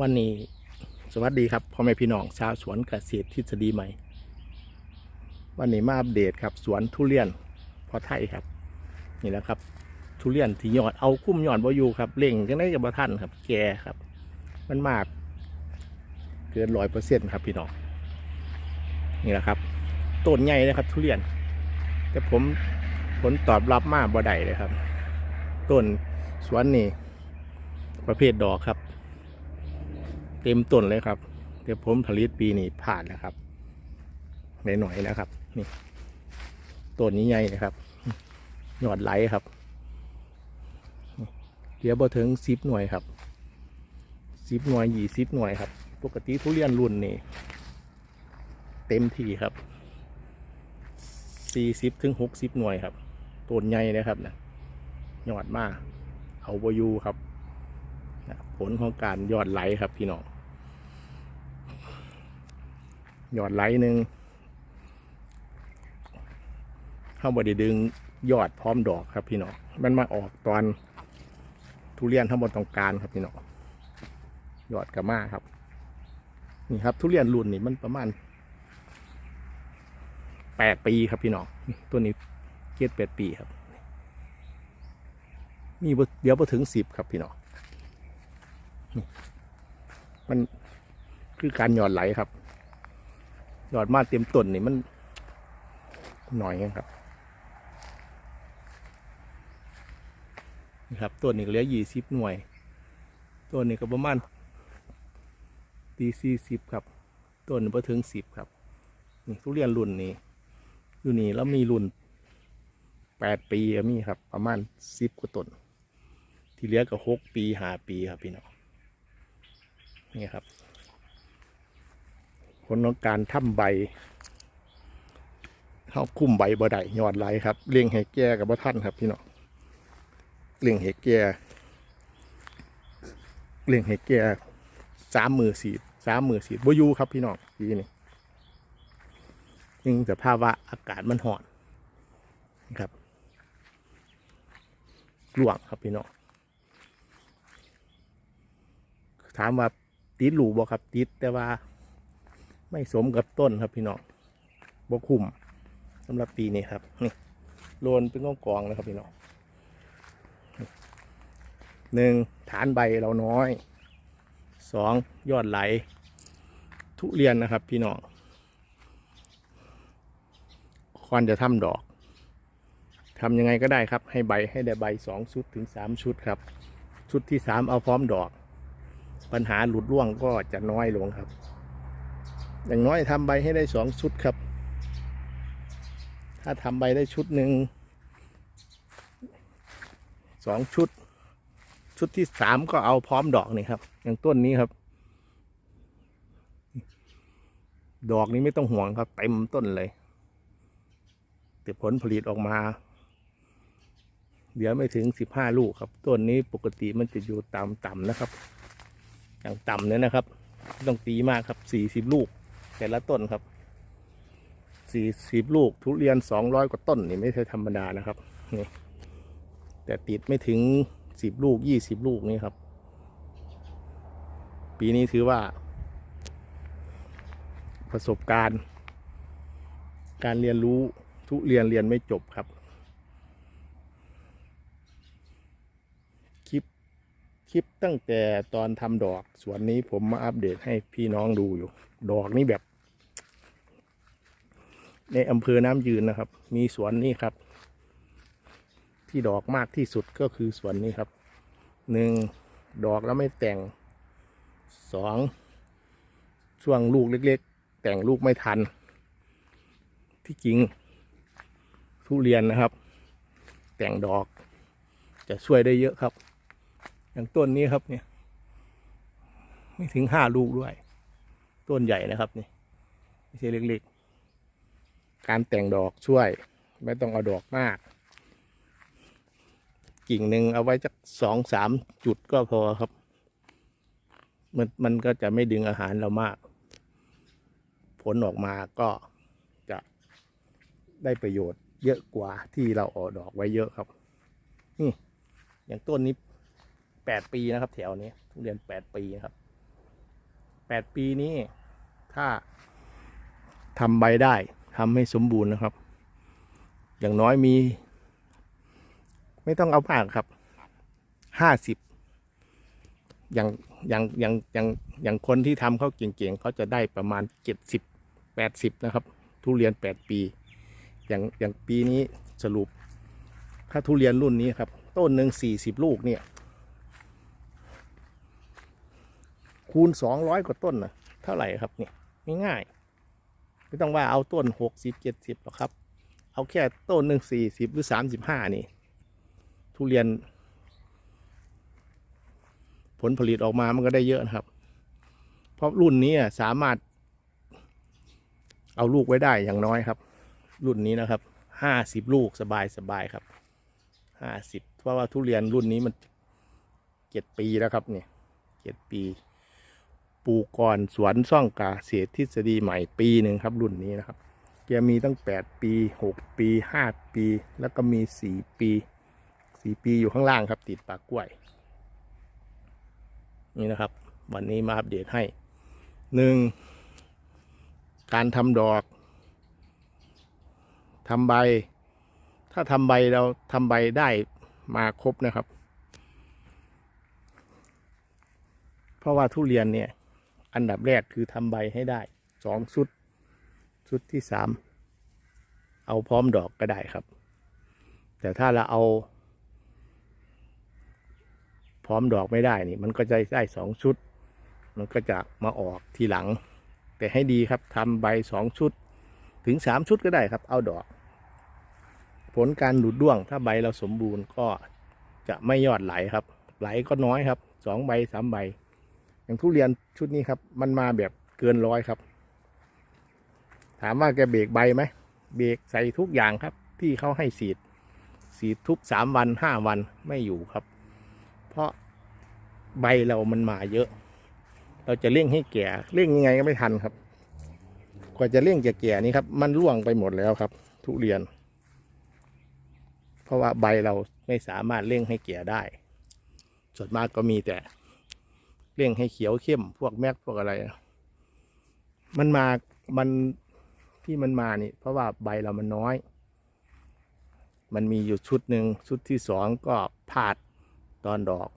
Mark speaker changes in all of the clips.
Speaker 1: วันนี้สวัสดีครับพ่อแม่พี่น้องชาวสวนเกษตรทฤษฎีใหม่ วันนี้มาอัปเดตครับสวนทุเรียนพอไทยครับ นี่แหละครับ ทุเรียนที่ยอดเอาคุ้มยอดบอยู่ครับเล่งจังได้กับท่านครับ แก่ครับ มันมากเกินร้อยเปอร์เซ็นต์ครับพี่น้องนี่แหละครับต้นใหญ่นะครับ ทุเรียน แต่ผมผลตอบรับมากบ่ได้เลยครับ ต้นสวนนี่ประเภทดอกครับ เต็มต้นเลยครับเดี๋ยวผมผลิตปีนี้ผ่านแล้วครับหน่อยๆนะครับ นี่ต้นนี้ใหญ่นะครับยอดไหลครับเดี๋ยวพอถึงสิบหน่วยครับสิบหน่วยยี่สิบหน่วยครับ ปกติทุเรียนรุ่นนี้เต็มทีครับสี่สิบถึงหกสิบหน่วยครับต้นใหญ่นะครับนะยอดมากเอาบอยูครับผลของการยอดไหลครับพี่น้อง ยอดไหลหนึ่งเข้าบดีดึงยอดพร้อมดอกครับพี่น้องมันมาออกตอนทุเรียนทั้งหมดต้องกลารครับพี่น้องยอดกระมาครับนี่ครับ ทุเรียนรุ่นนี่มันประมาณแปดปีครับพี่น้องตัวนี้เกียรแปดปีครับนี่บ่เดี๋ยวพอถึงสิบครับพี่น้องนี่มันคือการหยอดไหลครับ ยอดมาเต็มต้นนี่มันหน่อยครับนี่ครับต้นนี้เหลือยี่สิบหน่วยต้นนี้ก็ประมาณตีสี่สิบครับต้นนี้พอถึงสิบครับนี่ทุเรียนรุ่นนี้อยู่นี่แล้วมีรุ่นแปดปีก็มีครับ ประมาณสิบกว่าต้นที่เหลือก็หกปีห้าปีครับพี่น้องนี่ครับ ลของการทำใบเข้าคุ้มใบบ่ได้ยอดไหลครับเลี้ยงให้แก่กับบ่ท่านครับพี่น้องเลี้ยงให้แก่เลี้ยงให้แก่สามมือสีสามมือสีบ่อยู่ครับพี่น้องปีนี้ยิ่งแต่ภาวะอากาศมันห่อนครับกลวงครับพี่น้องถามว่าติดหลูบ่ครับติดแต่ว่า ไม่สมกับต้นครับพี่น้องบคุ้มสำหรับปีนี้ครับนี่โลนเป็นกองกองๆนะครับพี่น้องหนึ่งฐานใบเราน้อยสองยอดไหล ทุเรียนนะครับพี่น้องควรจะทำดอกทำยังไงก็ได้ครับ ให้ใบให้ได้ใบสองชุดถึงสามชุดครับ ชุดที่สามเอาพร้อมดอก ปัญหาหลุดร่วงก็จะน้อยลงครับ อย่างน้อยทำใบให้ได้สองชุดครับ ถ้าทำใบได้ชุดหนึ่งสองชุด ชุดที่สามก็เอาพร้อมดอกนี่ครับ อย่างต้นนี้ครับ ดอกนี้ไม่ต้องห่วงครับเต็มต้นเลยแต่ผลผลิตออกมา เดี๋ยวไม่ถึงสิบห้าลูกครับ ต้นนี้ปกติมันจะอยู่ต่ำๆนะครับ อย่างต่ำเนี่ยนะครับ ต้องตีมากครับสี่สิบลูก แต่ละต้นครับสี่สิบลูกทุเรียนสองร้อยกว่าต้นนี่ไม่ใช่ธรรมดานะครับนี่แต่ติดไม่ถึงสิบลูกยี่สิบลูกนี่ครับ ปีนี้ถือว่า ประสบการณ์ การเรียนรู้ทุเรียนเรียนไม่จบครับ คลิป คลิปตั้งแต่ตอนทำดอกสวนนี้ผมมาอัปเดตให้พี่น้องดูอยู่ ดอกนี่แบบ ในอำเภอน้ำยืนนะครับ มีสวนนี้ครับ ที่ดอกมากที่สุดก็คือสวนนี้ครับหนึ่งดอกแล้วไม่แต่งสองช่วงลูกเล็ก ๆ แต่งลูกไม่ทัน ที่จริงทุเรียนนะครับ แต่งดอกจะช่วยได้เยอะครับ อย่างต้นนี้ครับเนี่ย ไม่ถึงห้าลูกด้วย ต้นใหญ่นะครับนี่ไม่ใช่เล็กๆ การแต่งดอกช่วย ไม่ต้องเอาดอกมาก กิ่งหนึ่งเอาไว้จักสองสามจุดก็พอครับ มันมันก็จะไม่ดึงอาหารเรามาก ผลออกมาก็จะได้ประโยชน์เยอะกว่าที่เราออกดอกไว้เยอะครับ นี่ อย่างต้นนี้ แปดปีนะครับ แถวนี้ทุเรียนแปดปีนะครับแปดปีนี้ถ้าทำใบได้ทำให้สมบูรณ์นะครับ อย่างน้อยมี ไม่ต้องเอามากครับห้าสิบอย่างอย่างอย่างอย่างอย่างคนที่ทำเขาเก่งๆเขาจะได้ประมาณเจ็ดสิบแปดสิบนะครับ ทุเรียนแปดปี อย่างอย่างปีนี้สรุป ถ้าทุเรียนรุ่นนี้ครับ ต้นหนึ่งสี่สิบลูกเนี่ย คูณสองร้อยกว่าต้นนะเท่าไหร่ครับเนี่ยง่ายๆไม่ต้องว่าเอาต้นหกสิบเจ็ดสิบหรอกครับ เอาแค่ต้นหนึ่งสี่สิบหรือสามสิบห้านี่ ทุเรียน ผลผลิตออกมามันก็ได้เยอะนะครับ เพราะรุ่นนี้สามารถ เอาลูกไว้ได้อย่างน้อยครับ รุ่นนี้นะครับห้าสิบลูกสบายสบายครับห้าสิบเพราะว่าทุเรียนรุ่นนี้มันเจ็ดปีแล้วครับเนี่ยเจ็ดปี ปูก่อนสวนซ่องกาเสียทฤษฎีใหม่ปีหนึ่งครับรุ่นนี้นะครับแกมีตั้งแปดปีหกปีห้าปี แล้วก็มีสี่ปีสี่ปีอยู่ข้างล่างครับ ติดปากกล้วย นี่นะครับ วันนี้มาอัปเดตให้หนึ่งการทำดอกทำใบ ถ้าทำใบเราทำใบได้มาครบนะครับ เพราะว่าทุเรียนเนี่ย อันดับแรกคือทำใบให้ได้สองชุด ชุดที่สามเอาพร้อมดอกก็ได้ครับ แต่ถ้าเราเอา พร้อมดอกไม่ได้นี่ มันก็จะได้สองชุด มันก็จะมาออกทีหลัง แต่ให้ดีครับทำใบสองชุด ถึงสามชุดก็ได้ครับ เอาดอก ผลการหลุดร่วง ถ้าใบเราสมบูรณ์ก็จะไม่ยอดไหลครับ ไหลก็น้อยครับสองใบสามใบ อย่างทุเรียนชุดนี้ครับ มันมาแบบเกินร้อยครับ ถามว่าแกเบรกใบไหมเบรกใส่ทุกอย่างครับ ที่เขาให้สีด สีดทุกสามวันห้าวันไม่อยู่ครับ เพราะใบเรามันมาเยอะ เราจะเร่งให้แก่เร่งยังไงก็ไม่ทันครับ กว่าจะเร่งจะแก่นี่ครับ มันร่วงไปหมดแล้วครับ ทุเรียน เพราะว่าใบเราไม่สามารถเร่งให้แก่ได้ส่วนมากก็มีแต่ เร่งให้เขียวเข้ม พวกแม็กพวกอะไร มันมา มันที่มันมานี่ เพราะว่าใบเรามันน้อย มันมีอยู่ชุดหนึ่งชุดที่สองก็พลาดตอนดอก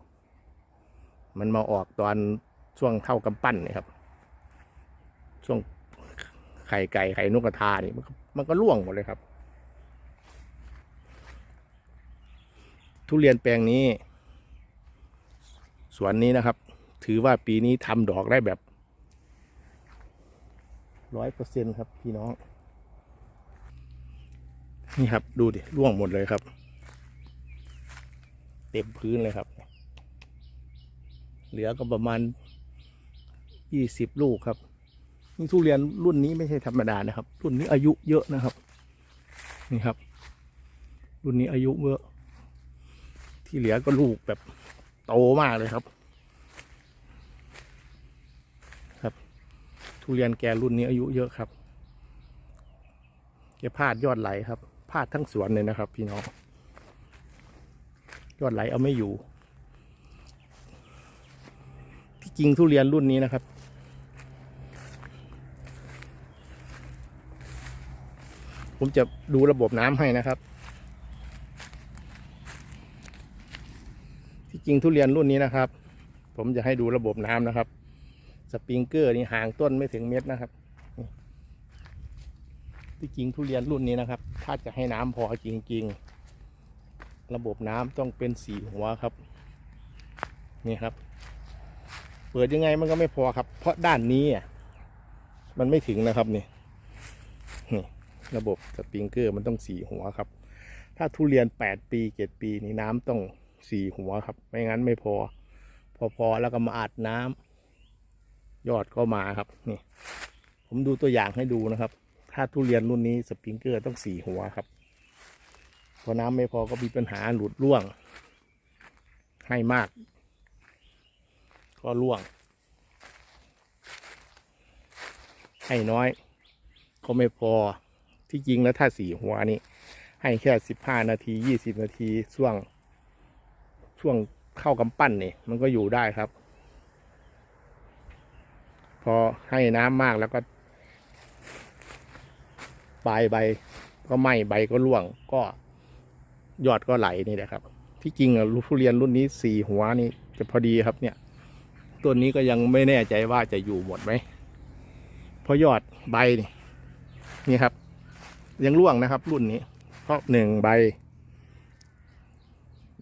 Speaker 1: มันมาออกตอนช่วงเท่ากำปั้นนี่ครับ ช่วงไข่ไก่ไข่นกกระทานี่มันก็มันก็ร่วงหมดเลยครับ ทุเรียนแปลงนี้ สวนนี้นะครับ ถือว่าปีนี้ทำดอกได้แบบร้อยเปอร์เซ็นครับพี่น้อง นี่ครับดูดิร่วงหมดเลยครับ เต็มพื้นเลยครับ เหลือก็ประมาณยี่สิบลูกครับนี่ทุเรียนรุ่นนี้ไม่ใช่ธรรมดานะครับ รุ่นนี้อายุเยอะนะครับ นี่ครับ รุ่นนี้อายุเยอะที่เหลือก็ลูกแบบโตมากเลยครับครับ ทุเรียนแกรุ่นนี้อายุเยอะครับ แกพลาดยอดไหลครับพลาดทั้งสวนเลยนะครับ พี่น้อง ยอดไหลเอาไม่อยู่ ที่จริงทุเรียนรุ่นนี้นะครับ ผมจะดูระบบน้ำให้นะครับ ที่จริงทุเรียนรุ่นนี้นะครับ ผมจะให้ดูระบบน้ำนะครับ สปริงเกอร์นี่ห่างต้นไม่ถึงเม็ดนะครับที่จริงทุเรียนรุ่นนี้นะครับ ถ้าจะให้น้ำพอจริง ๆ ระบบน้ำต้องเป็นสีหัวครับ นี่ครับ เปิดยังไงมันก็ไม่พอครับ เพราะด้านนี้อะมันไม่ถึงนะครับนี่นี่ ระบบสปริงเกอร์มันต้องสีหัวครับ ถ้าทุเรียนแปดปีเจ็ดปีนี่น้ำต้องสี่หัวครับ ไม่งั้นไม่พอ พอพอแล้วก็มาอัดน้ำ ยอดก็มาครับนี่ ผมดูตัวอย่างให้ดูนะครับ ถ้าทุเรียนรุ่นนี้สปริงเกอร์ต้องสี่หัวครับพอน้ำไม่พอก็มีปัญหาหลุดร่วง ให้มาก ก็ร่วง ให้น้อย ก็ไม่พอที่จริงแล้วถ้าสี่หัวนี่ให้แค่สิบห้านาทียี่สิบนาทีช่วง ช่วงเข้ากำปั้นนี่มันก็อยู่ได้ครับ พอให้น้ำมากแล้วก็ปลายใบ ก็ไหม้ใบก็ร่วง ก็ยอดก็ไหลนี่แหละครับ ที่จริงอะลูกทุเรียนรุ่นนี้สี่หัวนี่จะพอดีครับเนี่ยต้นนี้ก็ยังไม่แน่ใจว่าจะอยู่หมดไหมเพราะยอดใบนี่นี่ครับ ยังร่วงนะครับ รุ่นนี้ เพราะหนึ่งใบ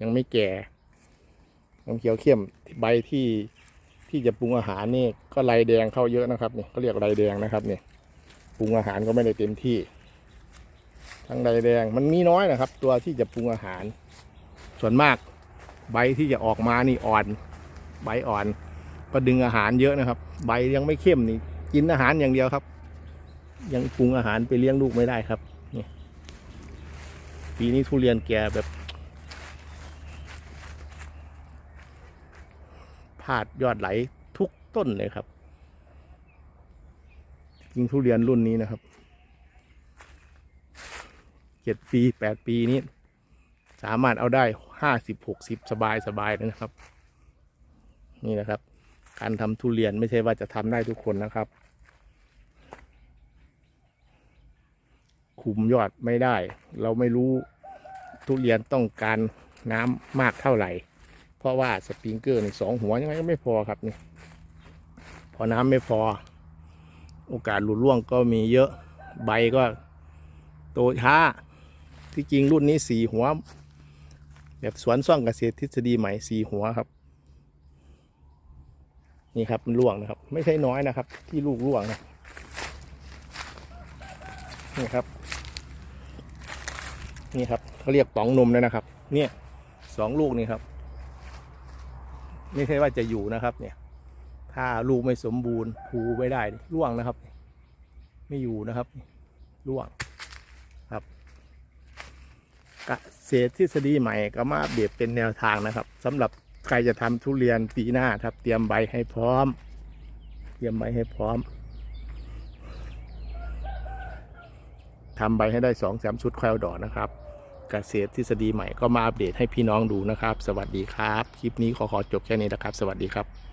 Speaker 1: ยังไม่แก่ยังเขียวเข้มใบที่ ที่จะปรุงอาหารนี่ก็ลายแดงเข้าเยอะนะครับนี่เขาเรียกลายแดงนะครับเนี่ยปรุงอาหารก็ไม่ได้เต็มที่ ทั้งลายแดงมันมีน้อยนะครับ ตัวที่จะปรุงอาหาร ส่วนมากใบที่จะออกมานี่อ่อน ใบอ่อนก็ดึงอาหารเยอะนะครับ ใบยังไม่เข้มนี่กินอาหารอย่างเดียวครับ ยังปรุงอาหารไปเลี้ยงลูกไม่ได้ครับนี่ปีนี้ทุเรียนแก่แบบ พาดยอดไหลทุกต้นเลยครับจริงทุเรียนรุ่นนี้นะครับเจ็ดปีแปดปีนี้ สามารถเอาได้ห้าสิบหกสิบสบายสบายเลยนะครับ นี่นะครับ การทำทุเรียนไม่ใช่ว่าจะทำได้ทุกคนนะครับ คุมยอดไม่ได้ เราไม่รู้ทุเรียนต้องการน้ำมากเท่าไหร่ เพราะว่าสปริงเกอร์นี่สองหัวยังไงก็ไม่พอครับนี่พอน้ำไม่พอ โอกาสหลุดร่วงก็มีเยอะใบก็โตช้า ที่จริงรุ่นนี้สี่หัว แบบสวนซ่องเกษตรทฤษฎีใหม่สี่หัวครับ นี่ครับมันร่วงนะครับ ไม่ใช่น้อยนะครับ ที่ลูกร่วงนะนี่ครับ นี่ครับเขาเรียกป๋องนมเลยนะครับ เนี่ยสองลูกนี่ครับ ไม่ใช่ว่าจะอยู่นะครับเนี่ย ถ้าลูกไม่สมบูรณ์ผูไม่ได้ร่วงนะครับ ไม่อยู่นะครับร่วงครับเกษตรทฤษฎีใหม่ก็มาอัปเดตเป็นแนวทางนะครับสำหรับใครจะทำทุเรียนปีหน้าครับ เตรียมใบให้พร้อม เตรียมใบให้พร้อมทำใบให้ได้สองสามชุดควายดอกนะครับ เกษตรทฤษฎีใหม่ก็มาอัปเดตให้พี่น้องดูนะครับ สวัสดีครับ คลิปนี้ขอขอจบแค่นี้นะครับ สวัสดีครับ